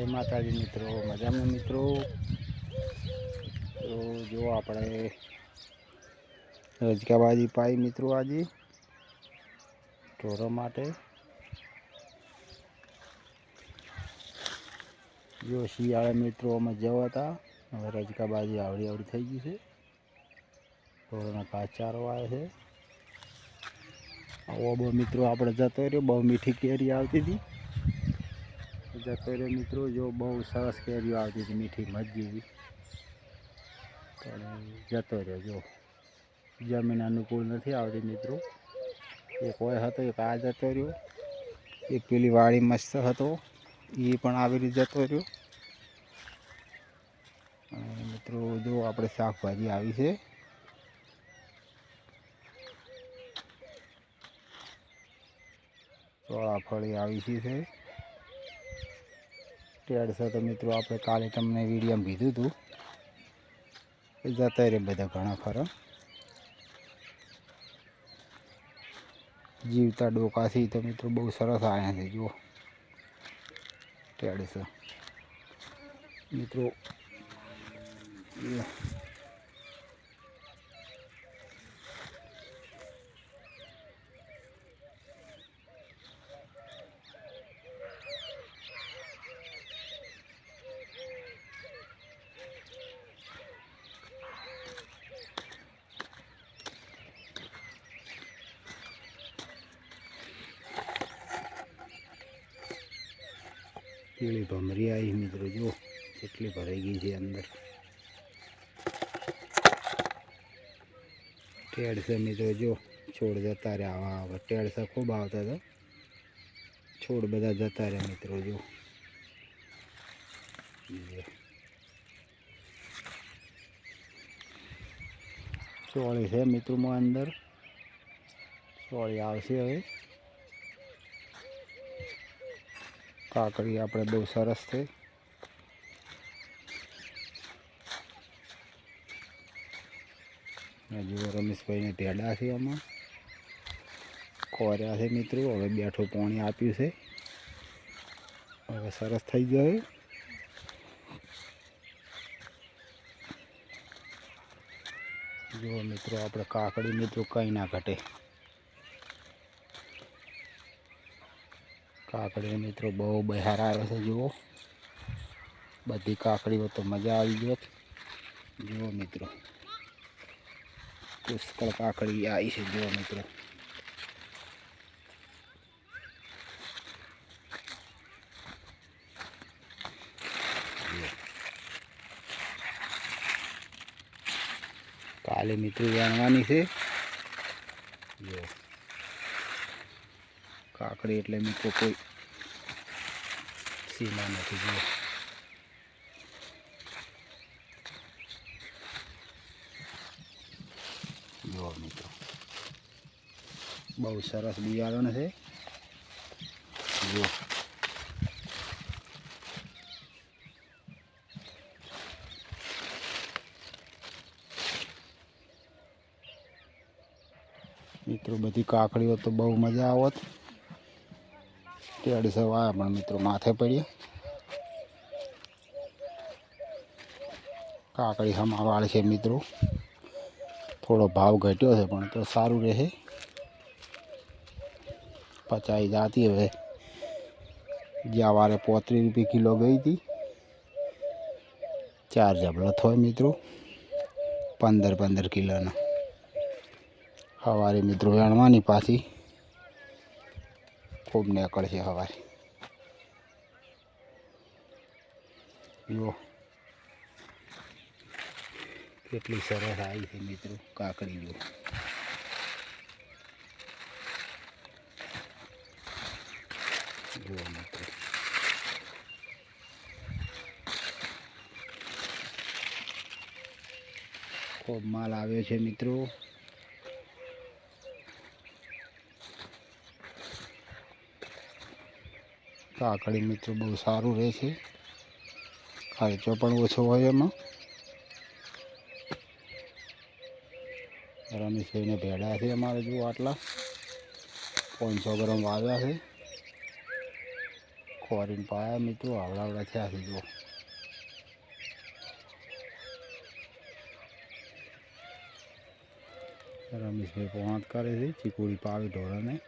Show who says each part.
Speaker 1: જય માતાજી મિત્રો, મજામાં મિત્રો? તો જો આપણે રજકાબાજી પાઈ મિત્રો આજે, ઢોરો માટે. જો શિયાળા મિત્રો અમે જવા હતા, હવે રજકાબાજી આવડી આવડી થઈ ગઈ છે. ઢોરોના કાચારો આવે છે. આવો બહુ મિત્રો, આપણે જતો રહ્યો, બહુ મીઠી કેરી આવતી હતી. જતો રહ્યો મિત્રો, જો બહુ સરસ કેરીઓ આવતી હતી, મીઠી મધ જેવી પણ જતો રહ્યો, જો. જમીન અનુકૂળ નથી આવતી મિત્રો. એક હોય હતો, એક આ જતો રહ્યો. એક પેલી વાળી મસ્ત હતો, એ પણ આવી રીતે જતો રહ્યો. મિત્રો, જો આપણે શાકભાજી આવી છે. ચોળાફળી આવી છે. તેડસો તો મિત્રો, આપણે કાલે તમને વિડીયોમાં કીધું હતું એ જતા રહે બધા ઘણા ખરા. જીવતા ડોકાથી તો મિત્રો બહુ સરસ આવ્યા છે જુઓ. તેડસો મિત્રો પીળી ભમરી આવી મિત્રો જો કેટલી ભરાઈ ગઈ છે અંદર. ટેડસે મિત્રો જો છોડ જતા રહ્યા, આવા આવા. ટેડસે ખૂબ આવતા હતા. છોડ બધા જતા રહ્યા મિત્રો જો. ચોળી છે મિત્રોમાં અંદર. ચોળી આવશે હવે. કાકડી આપણે બહુ સરસ આ જુઓ રમેશભાઈને ઢેડા છે આમાં. કોર્યા છે મિત્રો, હવે બેઠું પાણી આપ્યું છે. હવે સરસ થઈ ગયો. જુઓ મિત્રો, આપણે કાકડી મિત્રો કંઈ ના ઘટે. કાકડી મિત્રો બહુ બહાર આવે છે, જુઓ. બધી કાકડીઓ તો મજા આવી ગયો જુઓ મિત્રો. પુષ્કળ કાકડી આવી છે, જુઓ મિત્રો. કાલે મિત્રો જાણવાની છે. જુઓ. કાકડી એટલે મૂકો કોઈ સીમા નથી, જુઓ. જુઓ બહુ સરસ બિયારણ છે. જુઓ. મિત્રો, બધી કાકડીઓ તો બહુ મજા આવત. તેડસો આવ્યા પણ મિત્રો માથે પડીએ કાકડી હમાવાળ છે મિત્રો. થોડો ભાવ ઘટ્યો છે, પણ તો સારું રહે. પચાઈ જાતી હવે. જ્યાં વારે પોત્રીસ રૂપિયા કિલો ગઈ હતી. ચાર જબલો થયો મિત્રો. પંદર પંદર કિલોના. સવારે મિત્રો વેણવાની પાછી. ખૂબ નીકળશે સવારે જુઓ. કેટલી સરસ આવી છે મિત્રો કાકડી જુઓ. જુઓ મિત્રો. ખૂબ માલ આવ્યો છે મિત્રો. કાકડી મિત્રો બહુ સારું રહે છે. ખર્ચો પણ ઓછો હોય એમાં. રમેશભાઈને ભેડા છે અમારે જુઓ આટલા. પાંચસો ગ્રામ વાવ્યા છે. ખોરીને પાયા મિત્રો આવડાવડા થયા છે જો. રમેશભાઈ પોણાત કરે છે, ચીકુડી પાવી ઢોરાને.